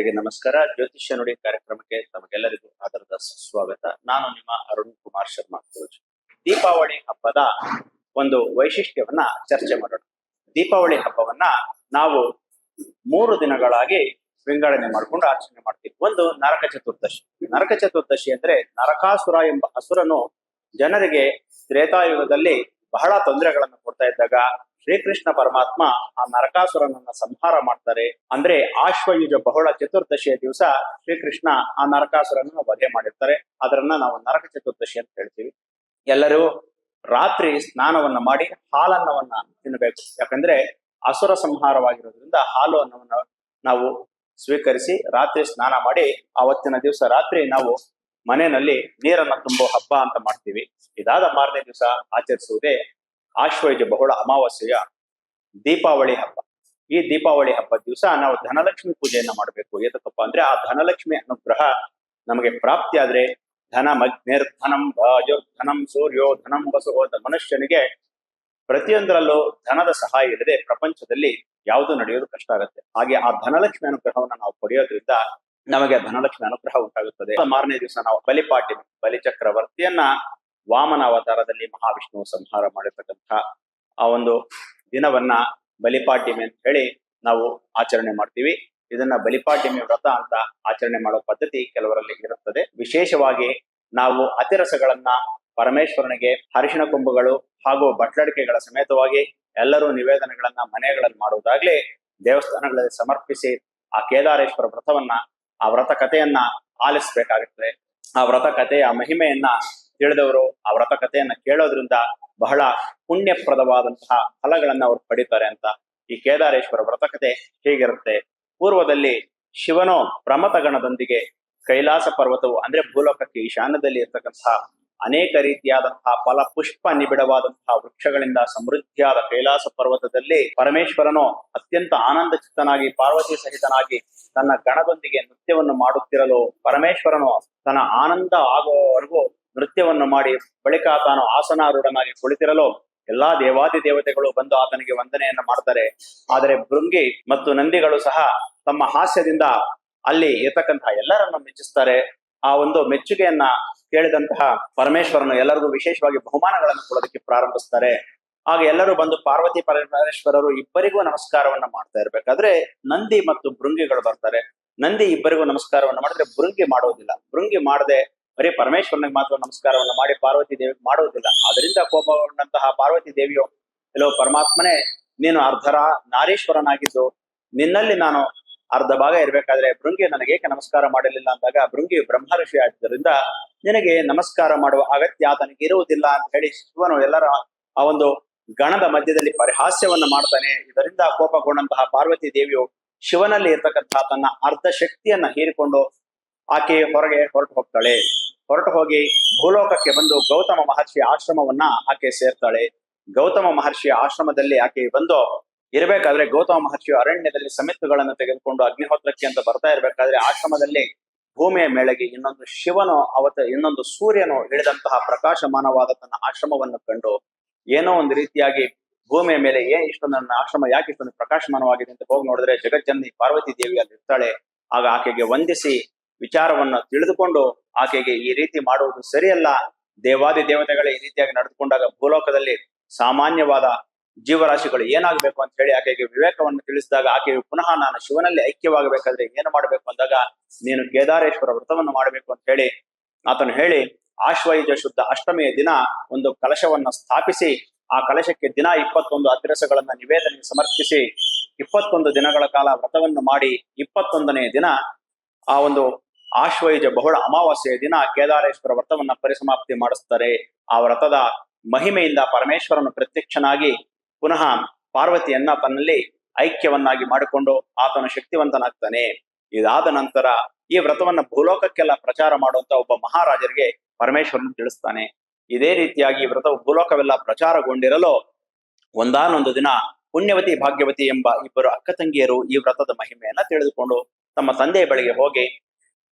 ಆತ್ಮೀಯರಿಗೆ ನಮಸ್ಕಾರ. ಜ್ಯೋತಿಷ್ಯ ನುಡಿ ಕಾರ್ಯಕ್ರಮಕ್ಕೆ ತಮಗೆಲ್ಲರಿಗೂ ಆದರದ ಸ್ವಾಗತ ನಾನು ನಿಮ್ಮ ಅರುಣ್ ಕುಮಾರ್ ಶರ್ಮಾ. ದೀಪಾವಳಿ ಹಬ್ಬದ ಒಂದು ವೈಶಿಷ್ಟ್ಯವನ್ನ ಚರ್ಚೆ ಮಾಡೋಣ. ದೀಪಾವಳಿ ಹಬ್ಬವನ್ನ ನಾವು ಮೂರು ದಿನಗಳಾಗಿ ವಿಂಗಡಣೆ ಮಾಡಿಕೊಂಡು ಆಚರಣೆ ಮಾಡ್ತೀವಿ. ಒಂದು ನರಕ ಚತುರ್ದಶಿ. ನರಕ ಚತುರ್ದಶಿ ಅಂದ್ರೆ ನರಕಾಸುರ ಎಂಬ ಹಸುರನು ಜನರಿಗೆ ತ್ರೇತಾಯುಗದಲ್ಲಿ ಬಹಳ ತೊಂದರೆಗಳನ್ನು ಕೊಡ್ತಾ ಇದ್ದಾಗ ಶ್ರೀಕೃಷ್ಣ ಪರಮಾತ್ಮ ಆ ನರಕಾಸುರನನ್ನ ಸಂಹಾರ ಮಾಡ್ತಾರೆ. ಅಂದ್ರೆ ಆಶ್ವಯುಜ ಬಹುಳ ಚತುರ್ದಶಿಯ ದಿವಸ ಶ್ರೀಕೃಷ್ಣ ಆ ನರಕಾಸುರನ ವಧೆ ಮಾಡಿರ್ತಾರೆ. ಅದರನ್ನ ನಾವು ನರಕ ಚತುರ್ದಶಿ ಅಂತ ಹೇಳ್ತೀವಿ. ಎಲ್ಲರೂ ರಾತ್ರಿ ಸ್ನಾನವನ್ನ ಮಾಡಿ ಹಾಲನ್ನವನ್ನ ತಿನ್ನಬೇಕು ಯಾಕಂದ್ರೆ ಅಸುರ ಸಂಹಾರವಾಗಿರೋದ್ರಿಂದ ಹಾಲು ಅನ್ನವನ್ನ ನಾವು ಸ್ವೀಕರಿಸಿ ರಾತ್ರಿ ಸ್ನಾನ ಮಾಡಿ ಆವತ್ತಿನ ದಿವಸ ರಾತ್ರಿ ನಾವು ಮನೆಯಲ್ಲಿ ನೀರನ್ನ ತುಂಬೋ ಹಬ್ಬ ಅಂತ ಮಾಡ್ತೀವಿ. ಇದಾದ ಮಾರನೇ ದಿವಸ ಆಚರಿಸುವುದೇ ಆಶ್ವಯುಜ ಬಹುಳ ಅಮಾವಾಸ್ಯೆಯ ದೀಪಾವಳಿ ಹಬ್ಬ. ಈ ದೀಪಾವಳಿ ಹಬ್ಬದ ದಿವಸ ನಾವು ಧನಲಕ್ಷ್ಮಿ ಪೂಜೆಯನ್ನ ಮಾಡಬೇಕು. ಏತಕ್ಕಪ್ಪ ಅಂದ್ರೆ ಆ ಧನಲಕ್ಷ್ಮಿ ಅನುಗ್ರಹ ನಮಗೆ ಪ್ರಾಪ್ತಿ ಆದ್ರೆ ಧನ ಮಗ್ನಿರ್ಧನಂ ಧನಂ ಸೂರ್ಯೋ ಧನಂ ಬಸು ಮನುಷ್ಯನಿಗೆ ಪ್ರತಿಯೊಂದರಲ್ಲೂ ಧನದ ಸಹಾಯ ಇಲ್ಲದೆ ಪ್ರಪಂಚದಲ್ಲಿ ಯಾವುದು ನಡೆಯೋದು ಕಷ್ಟ ಆಗುತ್ತೆ. ಹಾಗೆ ಆ ಧನಲಕ್ಷ್ಮಿ ಅನುಗ್ರಹವನ್ನು ನಾವು ಪಡೆಯೋದ್ರಿಂದ ನಮಗೆ ಧನಲಕ್ಷ್ಮಿ ಅನುಗ್ರಹ ಉಂಟಾಗುತ್ತದೆ. ಮಾರನೇ ದಿವಸ ನಾವು ಬಲಿಪಾಟಿ ಬಲಿಚಕ್ರವರ್ತಿಯನ್ನ ವಾಮನ ಅವತಾರದಲ್ಲಿ ಮಹಾವಿಷ್ಣು ಸಂಹಾರ ಮಾಡಿರ್ತಕ್ಕಂಥ ಆ ಒಂದು ದಿನವನ್ನ ಬಲಿಪಾಡ್ಯಮಿ ಅಂತ ಹೇಳಿ ನಾವು ಆಚರಣೆ ಮಾಡ್ತೀವಿ. ಇದನ್ನ ಬಲಿಪಾಡ್ಯಮಿ ವ್ರತ ಅಂತ ಆಚರಣೆ ಮಾಡೋ ಪದ್ಧತಿ ಕೆಲವರಲ್ಲಿ ಇರುತ್ತದೆ. ವಿಶೇಷವಾಗಿ ನಾವು ಅತಿರಸಗಳನ್ನ ಪರಮೇಶ್ವರನಿಗೆ, ಅರಿಶಿಣ ಕೊಂಬುಗಳು ಹಾಗೂ ಬಟ್ಲಡಿಕೆಗಳ ಸಮೇತವಾಗಿ ಎಲ್ಲರೂ ನಿವೇದನೆಗಳನ್ನ ಮನೆಗಳಲ್ಲಿ ಮಾಡುವುದಾಗ್ಲಿ ದೇವಸ್ಥಾನಗಳಲ್ಲಿ ಸಮರ್ಪಿಸಿ ಆ ಕೇದಾರೇಶ್ವರ ವ್ರತವನ್ನ, ಆ ವ್ರತ ಕಥೆಯನ್ನ ಆಲಿಸ್ಬೇಕಾಗುತ್ತದೆ ಆ ವ್ರತ ಕಥೆಯ ಮಹಿಮೆಯನ್ನ ತಿಳಿದವರು ಆ ವ್ರತ ಕಥೆಯನ್ನ ಕೇಳೋದ್ರಿಂದ ಬಹಳ ಪುಣ್ಯಪ್ರದವಾದಂತಹ ಫಲಗಳನ್ನ ಅವ್ರು ಪಡಿತಾರೆ ಅಂತ ಈ ಕೇದಾರೇಶ್ವರ ವ್ರತಕತೆ ಹೇಗಿರುತ್ತೆ? ಪೂರ್ವದಲ್ಲಿ ಶಿವನೋ ಪ್ರಮತ ಗಣದೊಂದಿಗೆ ಕೈಲಾಸ ಪರ್ವತವು ಅಂದ್ರೆ ಭೂಲೋಕಕ್ಕೆ ಈಶಾನ್ಯದಲ್ಲಿ ಇರ್ತಕ್ಕಂತಹ ಅನೇಕ ರೀತಿಯಾದಂತಹ ಫಲ ಪುಷ್ಪ ನಿಬಿಡವಾದಂತಹ ವೃಕ್ಷಗಳಿಂದ ಸಮೃದ್ಧಿಯಾದ ಕೈಲಾಸ ಪರ್ವತದಲ್ಲಿ ಪರಮೇಶ್ವರನು ಅತ್ಯಂತ ಆನಂದ ಚಿತ್ತನಾಗಿ, ಪಾರ್ವತಿ ಸಹಿತನಾಗಿ ತನ್ನ ಗಣದೊಂದಿಗೆ ನೃತ್ಯವನ್ನು ಮಾಡುತ್ತಿರಲು ಪರಮೇಶ್ವರನು ತನ್ನ ಆನಂದ ಆಗುವವರೆಗೂ ನೃತ್ಯವನ್ನು ಮಾಡಿ ಬಳಿಕ ತಾನು ಆಸನಾರೂಢನಾಗಿ ಕುಳಿತಿರಲು ಎಲ್ಲಾ ದೇವಾದಿ ದೇವತೆಗಳು ಬಂದು ಆತನಿಗೆ ವಂದನೆಯನ್ನ ಮಾಡ್ತಾರೆ. ಆದರೆ ಭೃಂಗಿ ಮತ್ತು ನಂದಿಗಳು ಸಹ ತಮ್ಮ ಹಾಸ್ಯದಿಂದ ಅಲ್ಲಿ ಇರತಕ್ಕಂತಹ ಎಲ್ಲರನ್ನು ಮೆಚ್ಚಿಸ್ತಾರೆ. ಆ ಒಂದು ಮೆಚ್ಚುಗೆಯನ್ನ ಕೇಳಿದಂತಹ ಪರಮೇಶ್ವರನು ಎಲ್ಲರಿಗೂ ವಿಶೇಷವಾಗಿ ಬಹುಮಾನಗಳನ್ನು ಕೊಡೋದಕ್ಕೆ ಪ್ರಾರಂಭಿಸ್ತಾರೆ. ಆಗ ಎಲ್ಲರೂ ಬಂದು ಪಾರ್ವತಿ ಪರಮೇಶ್ವರರು ಇಬ್ಬರಿಗೂ ನಮಸ್ಕಾರವನ್ನ ಮಾಡ್ತಾ ಇರ್ಬೇಕಾದ್ರೆ ನಂದಿ ಮತ್ತು ಭೃಂಗಿಗಳು ಬರ್ತಾರೆ. ನಂದಿ ಇಬ್ಬರಿಗೂ ನಮಸ್ಕಾರವನ್ನ ಮಾಡಿದ್ರೆ ಭೃಂಗಿ ಮಾಡೋದಿಲ್ಲ. ಭೃಂಗಿ ಮಾಡದೆ ಬರೀ ಪರಮೇಶ್ವರನಿಗೆ ಮಾತ್ರ ನಮಸ್ಕಾರವನ್ನು ಮಾಡಿ ಪಾರ್ವತಿ ದೇವಿಗೆ ಮಾಡುವುದಿಲ್ಲ. ಅದರಿಂದ ಕೋಪಗೊಂಡಂತಹ ಪಾರ್ವತಿ ದೇವಿಯು ಎಲ್ಲೋ ಪರಮಾತ್ಮನೇ, ನೀನು ಅರ್ಧರ ನಾರೀಶ್ವರನಾಗಿದ್ದು, ನಿನ್ನಲ್ಲಿ ನಾನು ಅರ್ಧ ಭಾಗ ಇರಬೇಕಾದ್ರೆ ಭೃಂಗಿ ನನಗೆ ಏಕೆ ನಮಸ್ಕಾರ ಮಾಡಲಿಲ್ಲ ಅಂದಾಗ ಭೃಂಗಿ ಬ್ರಹ್ಮ ಋಷಿ ಆಗಿದ್ದರಿಂದ ನಿನಗೆ ನಮಸ್ಕಾರ ಮಾಡುವ ಅಗತ್ಯ ಆತನಿಗೆ ಇರುವುದಿಲ್ಲ ಅಂತ ಹೇಳಿ ಶಿವನು ಎಲ್ಲರ ಆ ಒಂದು ಗಣದ ಮಧ್ಯದಲ್ಲಿ ಪರಿಹಾಸ್ಯವನ್ನು ಮಾಡ್ತಾನೆ. ಇದರಿಂದ ಕೋಪಗೊಂಡಂತಹ ಪಾರ್ವತಿ ದೇವಿಯು ಶಿವನಲ್ಲಿ ಇರ್ತಕ್ಕಂತಹ ತನ್ನ ಅರ್ಧ ಶಕ್ತಿಯನ್ನ ಹೀರಿಕೊಂಡು ಆಕೆ ಹೊರಗೆ ಹೊರಟು ಹೋಗ್ತಾಳೆ. ಹೊರಟು ಹೋಗಿ ಭೂಲೋಕಕ್ಕೆ ಬಂದು ಗೌತಮ ಮಹರ್ಷಿ ಆಶ್ರಮವನ್ನ ಆಕೆ ಸೇರ್ತಾಳೆ. ಗೌತಮ ಮಹರ್ಷಿಯ ಆಶ್ರಮದಲ್ಲಿ ಆಕೆ ಬಂದು ಇರಬೇಕಾದ್ರೆ ಗೌತಮ ಮಹರ್ಷಿಯು ಅರಣ್ಯದಲ್ಲಿ ಸಮಿತ್ತುಗಳನ್ನು ತೆಗೆದುಕೊಂಡು ಅಗ್ನಿಹೋತ್ರಕ್ಕೆ ಅಂತ ಬರ್ತಾ ಇರಬೇಕಾದ್ರೆ ಆಶ್ರಮದಲ್ಲಿ ಭೂಮಿಯ ಮೇಳೆಗೆ ಇನ್ನೊಂದು ಶಿವನು ಅವತ, ಇನ್ನೊಂದು ಸೂರ್ಯನು ಇಳಿದಂತಹ ಪ್ರಕಾಶಮಾನವಾದ ತನ್ನ ಆಶ್ರಮವನ್ನು ಕಂಡು ಏನೋ ಒಂದು ರೀತಿಯಾಗಿ ಭೂಮಿಯ ಮೇಲೆ ಏನ್ ಇಷ್ಟೊಂದು ನನ್ನ ಆಶ್ರಮ ಯಾಕೆ ಇಷ್ಟೊಂದು ಪ್ರಕಾಶಮಾನವಾಗಿದೆ ಅಂತ ಹೋಗಿ ನೋಡಿದ್ರೆ ಜಗಜ್ಜನ್ನಿ ಪಾರ್ವತಿ ದೇವಿ ಅಲ್ಲಿ ಇರ್ತಾಳೆ ಆಗ ಆಕೆಗೆ ವಂದಿಸಿ ವಿಚಾರವನ್ನು ತಿಳಿದುಕೊಂಡು ಆಕೆಗೆ ಈ ರೀತಿ ಮಾಡುವುದು ಸರಿಯಲ್ಲ. ದೇವಾದಿ ದೇವತೆಗಳೇ ಈ ರೀತಿಯಾಗಿ ನಡೆದುಕೊಂಡಾಗ ಭೂಲೋಕದಲ್ಲಿ ಸಾಮಾನ್ಯವಾದ ಜೀವರಾಶಿಗಳು ಏನಾಗಬೇಕು ಅಂತ ಹೇಳಿ ಆಕೆಗೆ ವಿವೇಕವನ್ನು ತಿಳಿಸಿದಾಗ ಆಕೆಯು ಪುನಃ ನಾನು ಶಿವನಲ್ಲಿ ಐಕ್ಯವಾಗಬೇಕಾದ್ರೆ ಏನು ಮಾಡಬೇಕು ಅಂದಾಗ ನೀನು ಕೇದಾರೇಶ್ವರ ವ್ರತವನ್ನು ಮಾಡಬೇಕು ಅಂತ ಹೇಳಿ ಆತನು ಹೇಳಿ, ಆಶ್ವಯುಜ ಶುದ್ಧ ಅಷ್ಟಮಿಯ ದಿನ ಒಂದು ಕಲಶವನ್ನ ಸ್ಥಾಪಿಸಿ, ಆ ಕಲಶಕ್ಕೆ ದಿನ ಇಪ್ಪತ್ತೊಂದು ಅತಿರಸಗಳನ್ನ ನಿವೇದನೆ ಸಮರ್ಪಿಸಿ, ಇಪ್ಪತ್ತೊಂದು ದಿನಗಳ ಕಾಲ ವ್ರತವನ್ನು ಮಾಡಿ ಇಪ್ಪತ್ತೊಂದನೆಯ ದಿನ ಆ ಒಂದು ಆಶ್ವಯುಜ ಬಹುಳ ಅಮಾವಾಸ್ಯೆಯ ದಿನ ಕೇದಾರೇಶ್ವರ ವ್ರತವನ್ನ ಪರಿಸಮಾಪ್ತಿ ಮಾಡಿಸ್ತಾರೆ. ಆ ವ್ರತದ ಮಹಿಮೆಯಿಂದ ಪರಮೇಶ್ವರನು ಪ್ರತ್ಯಕ್ಷನಾಗಿ ಪುನಃ ಪಾರ್ವತಿಯನ್ನ ತನ್ನಲ್ಲಿ ಐಕ್ಯವನ್ನಾಗಿ ಮಾಡಿಕೊಂಡು ಆತನು ಶಕ್ತಿವಂತನಾಗ್ತಾನೆ. ಇದಾದ ನಂತರ ಈ ವ್ರತವನ್ನ ಭೂಲೋಕಕ್ಕೆಲ್ಲ ಪ್ರಚಾರ ಮಾಡುವಂತ ಒಬ್ಬ ಮಹಾರಾಜರಿಗೆ ಪರಮೇಶ್ವರನು ತಿಳಿಸ್ತಾನೆ. ಇದೇ ರೀತಿಯಾಗಿ ಈ ವ್ರತವು ಭೂಲೋಕವೆಲ್ಲ ಪ್ರಚಾರಗೊಂಡಿರಲು ಒಂದಾನೊಂದು ದಿನ ಪುಣ್ಯವತಿ ಭಾಗ್ಯವತಿ ಎಂಬ ಇಬ್ಬರು ಅಕ್ಕ ತಂಗಿಯರು ಈ ವ್ರತದ ಮಹಿಮೆಯನ್ನ ತಿಳಿದುಕೊಂಡು ತಮ್ಮ ತಂದೆಯ ಬಳಿಗೆ ಹೋಗಿ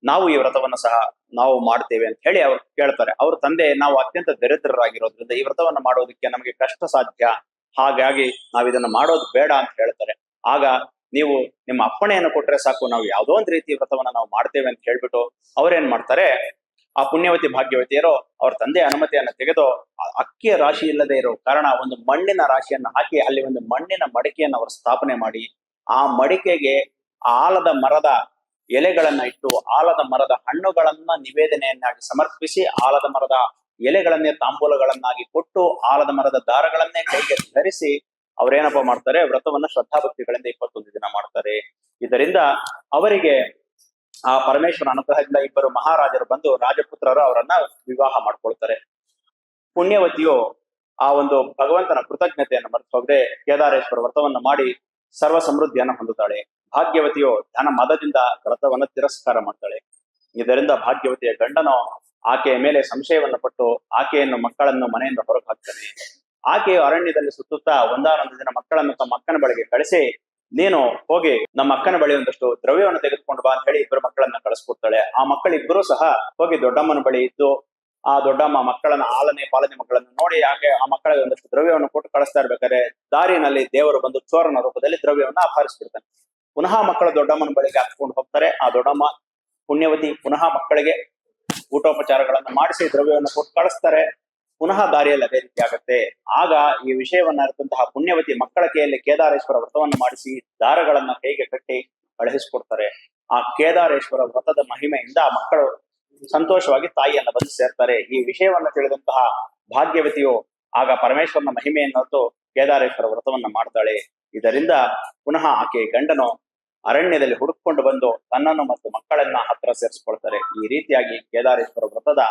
ನಾವು ಈ ವ್ರತವನ್ನ ಸಹ ನಾವು ಮಾಡ್ತೇವೆ ಅಂತ ಹೇಳಿ ಅವ್ರು ಕೇಳ್ತಾರೆ. ಅವ್ರ ತಂದೆ ನಾವು ಅತ್ಯಂತ ದರಿದ್ರರಾಗಿರೋದ್ರಿಂದ ಈ ವ್ರತವನ್ನ ಮಾಡೋದಕ್ಕೆ ನಮಗೆ ಕಷ್ಟ ಸಾಧ್ಯ. ಹಾಗಾಗಿ ನಾವು ಇದನ್ನ ಮಾಡೋದು ಬೇಡ ಅಂತ ಹೇಳ್ತಾರೆ. ಆಗ ನೀವು ನಿಮ್ಮ ಅಪ್ಪಣೆಯನ್ನು ಕೊಟ್ರೆ ಸಾಕು, ನಾವು ಯಾವುದೋ ಒಂದು ರೀತಿ ವ್ರತವನ್ನ ನಾವು ಮಾಡ್ತೇವೆ ಅಂತ ಹೇಳ್ಬಿಟ್ಟು ಅವ್ರೇನ್ ಮಾಡ್ತಾರೆ? ಆ ಪುಣ್ಯವತಿ, ಭಾಗ್ಯವತಿಯರು ಅವ್ರ ತಂದೆ ಅನುಮತಿಯನ್ನ ತೆಗೆದು ಅಕ್ಕಿಯ ರಾಶಿ ಇಲ್ಲದೆ ಇರೋ ಕಾರಣ ಒಂದು ಮಣ್ಣಿನ ರಾಶಿಯನ್ನ ಹಾಕಿ ಅಲ್ಲಿ ಒಂದು ಮಣ್ಣಿನ ಮಡಿಕೆಯನ್ನು ಅವರು ಸ್ಥಾಪನೆ ಮಾಡಿ, ಆ ಮಡಿಕೆಗೆ ಆಲದ ಮರದ ಎಲೆಗಳನ್ನ ಇಟ್ಟು ಆಲದ ಮರದ ಹಣ್ಣುಗಳನ್ನ ನಿವೇದನೆಯನ್ನಾಗಿ ಸಮರ್ಪಿಸಿ ಆಲದ ಮರದ ಎಲೆಗಳನ್ನೇ ತಾಂಬೂಲಗಳನ್ನಾಗಿ ಕೊಟ್ಟು ಆಲದ ಮರದ ದಾರಗಳನ್ನೇ ಕೈಗೆ ಧರಿಸಿ ಅವರೇನಪ್ಪ ಮಾಡ್ತಾರೆ? ವ್ರತವನ್ನ ಶ್ರದ್ಧಾಭಕ್ತಿಗಳಿಂದ ಇಪ್ಪತ್ತೊಂದು ದಿನ ಮಾಡ್ತಾರೆ. ಇದರಿಂದ ಅವರಿಗೆ ಆ ಪರಮೇಶ್ವರ ಅನುಗ್ರಹದಿಂದ ಇಬ್ಬರು ಮಹಾರಾಜರು ಬಂದು ರಾಜಪುತ್ರರು ಅವರನ್ನ ವಿವಾಹ ಮಾಡ್ಕೊಳ್ತಾರೆ. ಪುಣ್ಯವತಿಯು ಆ ಒಂದು ಭಗವಂತನ ಕೃತಜ್ಞತೆಯನ್ನು ಮರೆತು ಹೋಗದೆ ಕೇದಾರೇಶ್ವರ ವ್ರತವನ್ನು ಮಾಡಿ ಸರ್ವ ಸಮೃದ್ಧಿಯನ್ನು ಹೊಂದುತ್ತಾಳೆ. ಭಾಗ್ಯವತಿಯು ಧನ ಮದದಿಂದ ವ್ರತವನ್ನು ತಿರಸ್ಕಾರ ಮಾಡ್ತಾಳೆ. ಇದರಿಂದ ಭಾಗ್ಯವತಿಯ ಗಂಡನು ಆಕೆಯ ಮೇಲೆ ಸಂಶಯವನ್ನು ಪಟ್ಟು ಆಕೆಯನ್ನು ಮಕ್ಕಳನ್ನು ಮನೆಯಿಂದ ಹೊರಗೆ ಹಾಕ್ತಾನೆ ಆಕೆಯು ಅರಣ್ಯದಲ್ಲಿ ಸುತ್ತುತ್ತಾ ಒಂದಾನೊಂದು ದಿನ ಮಕ್ಕಳನ್ನು ತಮ್ಮ ಅಕ್ಕನ ಬಳಿಗೆ ಕಳಿಸಿ, ನೀನು ಹೋಗಿ ನಮ್ಮ ಅಕ್ಕನ ಬಳಿ ಒಂದಷ್ಟು ದ್ರವ್ಯವನ್ನು ತೆಗೆದುಕೊಂಡು ಬಾ ಅಂತ ಹೇಳಿ ಇಬ್ಬರು ಮಕ್ಕಳನ್ನ ಕಳಿಸ್ಕೊಡ್ತಾಳೆ. ಆ ಮಕ್ಕಳಿಬ್ಬರು ಸಹ ಹೋಗಿ ದೊಡ್ಡಮ್ಮನ ಬಳಿ ಇದ್ದು, ಆ ದೊಡ್ಡಮ್ಮ ಮಕ್ಕಳನ್ನ ಆಲನೆ ಪಾಲನೆ ಮಕ್ಕಳನ್ನು ನೋಡಿ ಆಕೆ ಆ ಮಕ್ಕಳಿಗೆ ಒಂದಷ್ಟು ದ್ರವ್ಯವನ್ನು ಕೊಟ್ಟು ಕಳಿಸ್ತಾ ಇರ್ಬೇಕಾದ್ರೆ ದಾರಿನಲ್ಲಿ ದೇವರು ಬಂದು ಚೋರನ ರೂಪದಲ್ಲಿ ದ್ರವ್ಯವನ್ನು ಅಪಹರಿಸ್ಬಿಡ್ತಾನೆ ಪುನಃ ಮಕ್ಕಳು ದೊಡ್ಡಮ್ಮನ ಬಳಿಗೆ ಹಾಕೊಂಡು ಹೋಗ್ತಾರೆ. ಆ ದೊಡ್ಡಮ್ಮ ಪುಣ್ಯವತಿ ಪುನಃ ಮಕ್ಕಳಿಗೆ ಊಟೋಪಚಾರಗಳನ್ನು ಮಾಡಿಸಿ, ದ್ರವ್ಯವನ್ನು ಕೊಟ್ಟು ಕಳಿಸ್ತಾರೆ. ಪುನಃ ದಾರಿಯಲ್ಲಿ ಅದೇ ರೀತಿ ಆಗುತ್ತೆ. ಆಗ ಈ ವಿಷಯವನ್ನ ಅರಿತಂತಹ ಪುಣ್ಯವತಿ ಮಕ್ಕಳ ಕೈಯಲ್ಲಿ ಕೇದಾರೇಶ್ವರ ವ್ರತವನ್ನು ಮಾಡಿಸಿ, ದಾರಗಳನ್ನು ಕೈಗೆ ಕಟ್ಟಿ ಕಳುಹಿಸಿಕೊಡ್ತಾರೆ. ಆ ಕೇದಾರೇಶ್ವರ ವ್ರತದ ಮಹಿಮೆಯಿಂದ ಮಕ್ಕಳು ಸಂತೋಷವಾಗಿ ತಾಯಿಯನ್ನ ಬಂದು ಸೇರ್ತಾರೆ. ಈ ವಿಷಯವನ್ನು ತಿಳಿದಂತಹ ಭಾಗ್ಯವತಿಯು ಆಗ ಪರಮೇಶ್ವರನ ಮಹಿಮೆಯನ್ನು ಕೇದಾರೇಶ್ವರ ವ್ರತವನ್ನ ಮಾಡ್ತಾಳೆ. ಇದರಿಂದ ಪುನಃ ಆಕೆ ಗಂಡನು ಅರಣ್ಯದಲ್ಲಿ ಹುಡುಕೊಂಡು ಬಂದು ತನ್ನನ್ನು ಮತ್ತು ಮಕ್ಕಳನ್ನ ಹತ್ರ ಸೇರಿಸ್ಕೊಳ್ತಾರೆ. ಈ ರೀತಿಯಾಗಿ ಕೇದಾರೇಶ್ವರ ವ್ರತದ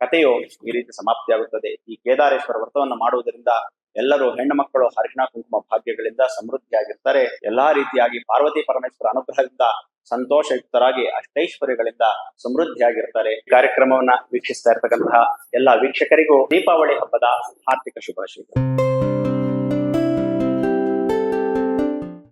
ಕಥೆಯು ಈ ರೀತಿ ಸಮಾಪ್ತಿಯಾಗುತ್ತದೆ. ಈ ಕೇದಾರೇಶ್ವರ ವ್ರತವನ್ನು ಮಾಡುವುದರಿಂದ ಎಲ್ಲರೂ ಹೆಣ್ಣು ಮಕ್ಕಳು ಹರಿಣ, ಕುಂಕುಮ ಭಾಗ್ಯಗಳಿಂದ ಸಮೃದ್ಧಿಯಾಗಿರ್ತಾರೆ. ಎಲ್ಲಾ ರೀತಿಯಾಗಿ ಪಾರ್ವತಿ ಪರಮೇಶ್ವರ ಅನುಗ್ರಹದಿಂದ ಸಂತೋಷಯುಕ್ತರಾಗಿ ಅಷ್ಟೈಶ್ವರ್ಯಗಳಿಂದ ಸಮೃದ್ಧಿಯಾಗಿರ್ತಾರೆ. ಕಾರ್ಯಕ್ರಮವನ್ನ ವೀಕ್ಷಿಸ್ತಾ ಇರ್ತಕ್ಕಂತಹ ಎಲ್ಲಾ ವೀಕ್ಷಕರಿಗೂ ದೀಪಾವಳಿ ಹಬ್ಬದ ಆರ್ಥಿಕ ಶುಭಾಶಯಗಳು.